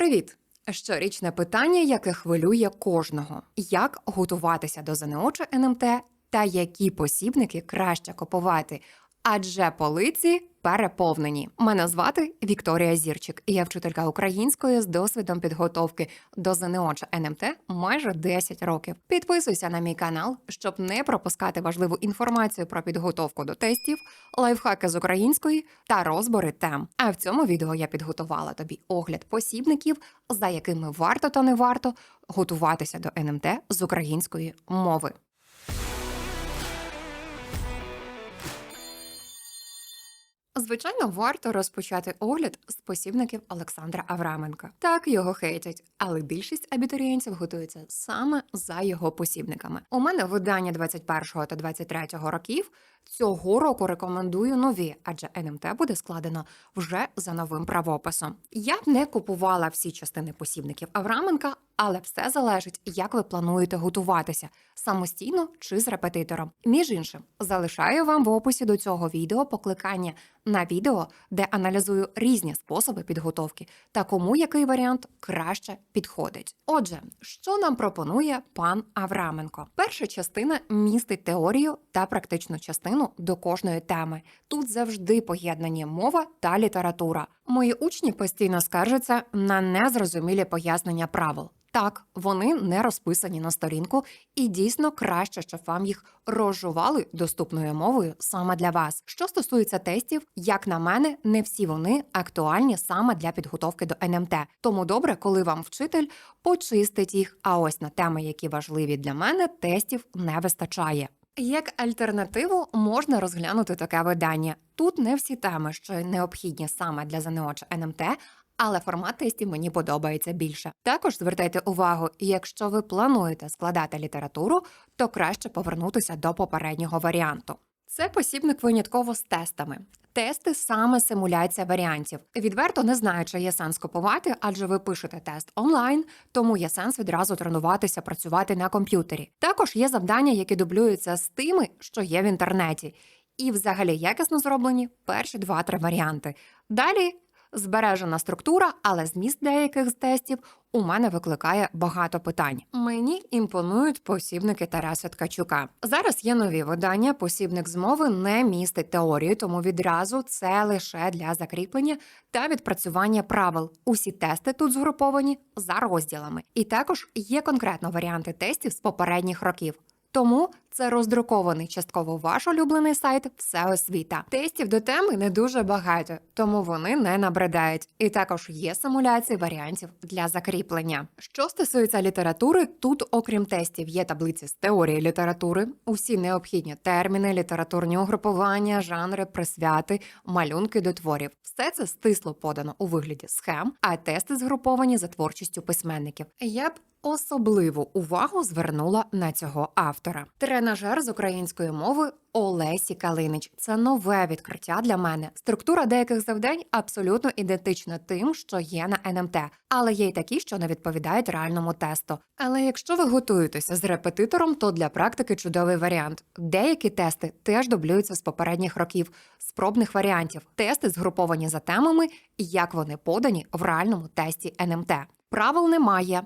Привіт! Щорічне питання, яке хвилює кожного: як готуватися до ЗНО чи НМТ та які посібники краще купувати. Адже полиці переповнені. Мене звати Вікторія Зірчик, я вчителька української з досвідом підготовки до ЗНО чи НМТ майже 10 років. Підписуйся на мій канал, щоб не пропускати важливу інформацію про підготовку до тестів, лайфхаки з української та розбори тем. А в цьому відео я підготувала тобі огляд посібників, за якими варто та не варто готуватися до НМТ з української мови. Звичайно, варто розпочати огляд з посібників Олександра Авраменка. Так його хейтять, але більшість абітурієнтів готується саме за його посібниками. У мене видання 21 та 23 років. Цього року рекомендую нові, адже НМТ буде складено вже за новим правописом. Я б не купувала всі частини посібників Авраменка, але все залежить, як ви плануєте готуватися самостійно чи з репетитором. Між іншим, залишаю вам в описі до цього відео покликання на відео, де аналізую різні способи підготовки та кому який варіант краще підходить. Отже, що нам пропонує пан Авраменко? Перша частина містить теорію та практичну частину до кожної теми. Тут завжди поєднані мова та література. Мої учні постійно скаржаться на незрозумілі пояснення правил. Так, вони не розписані на сторінку, і дійсно краще, щоб вам їх розжували доступною мовою саме для вас. Що стосується тестів, як на мене, не всі вони актуальні саме для підготовки до НМТ. Тому добре, коли вам вчитель почистить їх. А ось на теми, які важливі для мене, тестів не вистачає. Як альтернативу можна розглянути таке видання. Тут не всі теми, що необхідні саме для ЗНО чи НМТ, але формат тестів мені подобається більше. Також звертайте увагу, якщо ви плануєте складати літературу, то краще повернутися до попереднього варіанту. Це посібник винятково з тестами. Тести саме симуляція варіантів. Відверто не знаю, чи є сенс купувати, адже ви пишете тест онлайн, тому є сенс відразу тренуватися працювати на комп'ютері. Також є завдання, які дублюються з тими, що є в інтернеті, і взагалі якісно зроблені перші два-три варіанти. Далі збережена структура, але зміст деяких з тестів у мене викликає багато питань. Мені імпонують посібники Тараса Ткачука. Зараз є нові видання. Посібник з мови не містить теорію, тому відразу це лише для закріплення та відпрацювання правил. Усі тести тут згруповані за розділами, і також є конкретно варіанти тестів з попередніх років. Тому це роздрукований частково ваш улюблений сайт Всеосвіта. Тестів до теми не дуже багато, тому вони не набридають. І також є симуляції варіантів для закріплення. Що стосується літератури, тут, окрім тестів, є таблиці з теорії літератури, усі необхідні терміни, літературні угрупування, жанри, присвяти, малюнки до творів. Все це стисло подано у вигляді схем, а тести згруповані за творчістю письменників. Я б Особливу увагу звернула на цього автора. Тренажер з української мови Олесі Калинич. Це нове відкриття для мене. Структура деяких завдань абсолютно ідентична тим, що є на НМТ, але є й такі, що не відповідають реальному тесту. Але якщо ви готуєтеся з репетитором, то для практики чудовий варіант. Деякі тести теж дублюються з попередніх років, спробних варіантів. Тести згруповані за темами, і як вони подані в реальному тесті НМТ. Правил немає.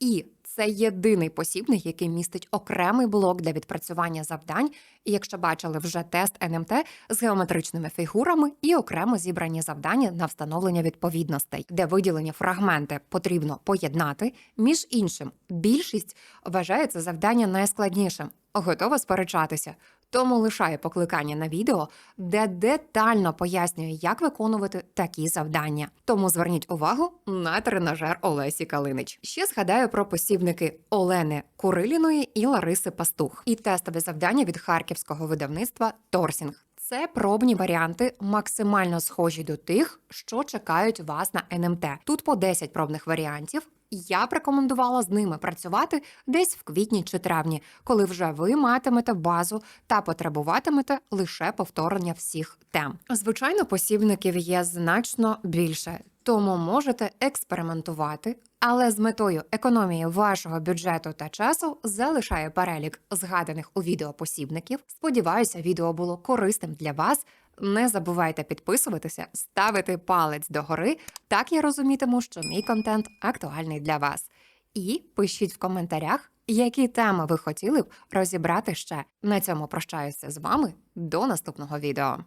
І це єдиний посібник, який містить окремий блок для відпрацювання завдань. І якщо бачили вже тест НМТ з геометричними фігурами і окремо зібрані завдання на встановлення відповідностей, де виділені фрагменти потрібно поєднати. Між іншим, більшість вважає це завдання найскладнішим. Готова сперечатися. Тому лишаю покликання на відео, де детально пояснюю, як виконувати такі завдання. Тому зверніть увагу на тренажер Олесі Калинич. Ще згадаю про посібники Олени Куриліної і Лариси Пастух і тестове завдання від харківського видавництва Торсінг. Це пробні варіанти, максимально схожі до тих, що чекають вас на НМТ. Тут по 10 пробних варіантів. Я б рекомендувала з ними працювати десь в квітні чи травні, коли вже ви матимете базу та потребуватимете лише повторення всіх тем. Звичайно, посібників є значно більше, тому можете експериментувати. Але з метою економії вашого бюджету та часу залишаю перелік згаданих у відео посібників. Сподіваюся, відео було корисним для вас. Не забувайте підписуватися, ставити палець догори. Так я розумітиму, що мій контент актуальний для вас. І пишіть в коментарях, які теми ви хотіли б розібрати ще. На цьому прощаюся з вами до наступного відео.